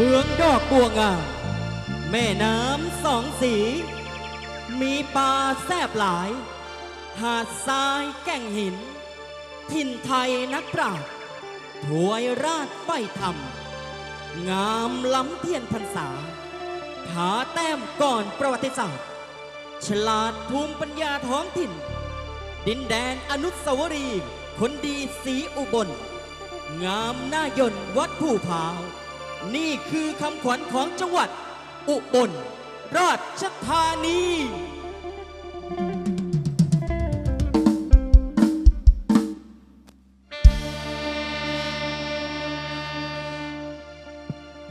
เมืองดอกบัวงามแม่น้ำสองสี มีป่าแซบหลาย หาดทรายแก่งหินถิ่นไทยนักปราชญ์ถวยราชไฟธรรม งามล้ำเทียนพรรษา ผาแต้มก่อนประวัติศาสตร์ ฉลาดภูมิปัญญาท้องถิ่น ดินแดนอนุสาวรีย์คนดีสีอุบล งามหน้ายนวัดผู้พาว นี่คือคำขวัญของจังหวัด อุบลราชธานี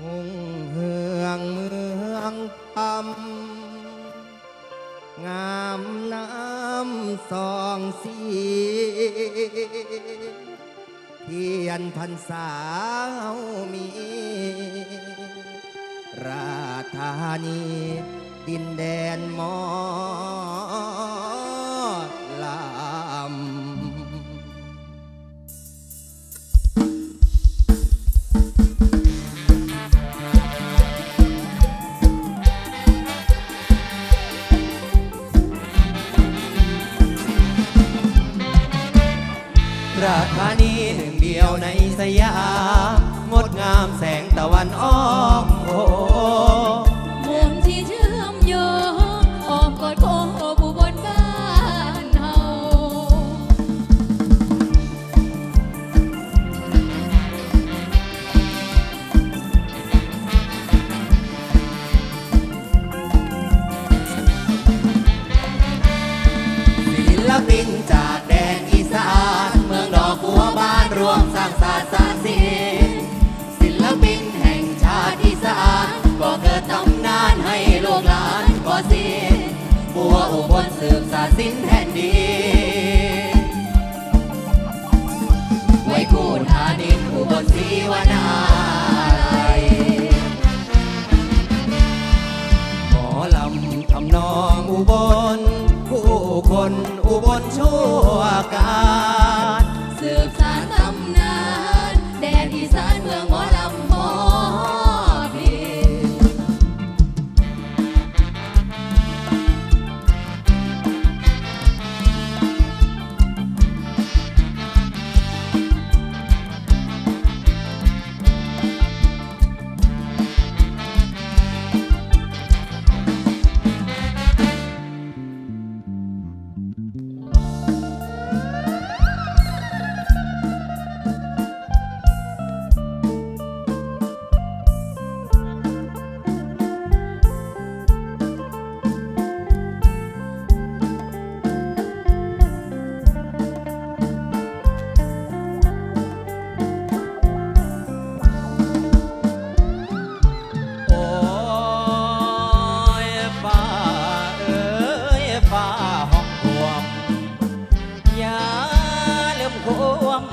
หงเฮืองเมืองพำงามน้ำสองสี เทียนพันสาวมี ราธานี ดินแดนมอ ราชธานีหนึ่งเดียวในสยามงดงามแสงตะวันอ้อมโอ ร่วมสร้างสตร์สร้างสีศิลปินแห่งชาติอีสานก็เกิดตำนานให้ลูกหลานก็สิบัวอุบลสืบสาสินแผ่นดิน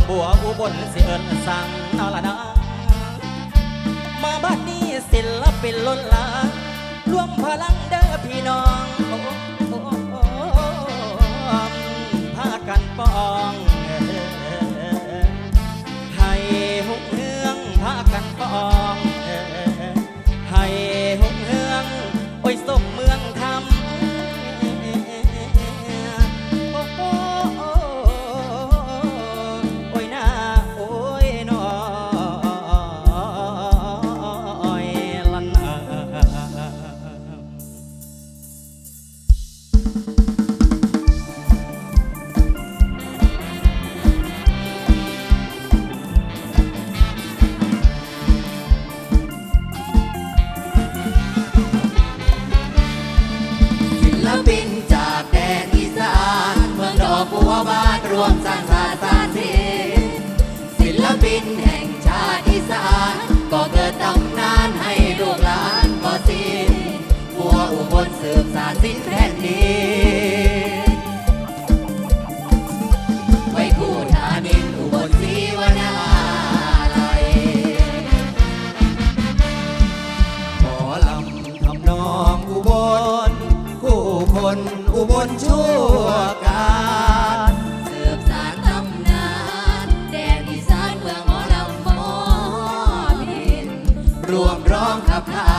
บัวอุบลสิเอิญสั่งนอละนะมาบ้านนี้ศิลปินล้นหลา มสร้างสาสนทีศิลปินแห่งชาติอีสานก็เกิดตำนานให้ลูกหลานก็สิหัวอุบลสืบสานสิ้นแผ่นดินไว้คู่ทานินอุบลศรีวนาลัยหอลำทำนองอุบล ผู้คนอุบลชั่ว รวมร้องขับไล่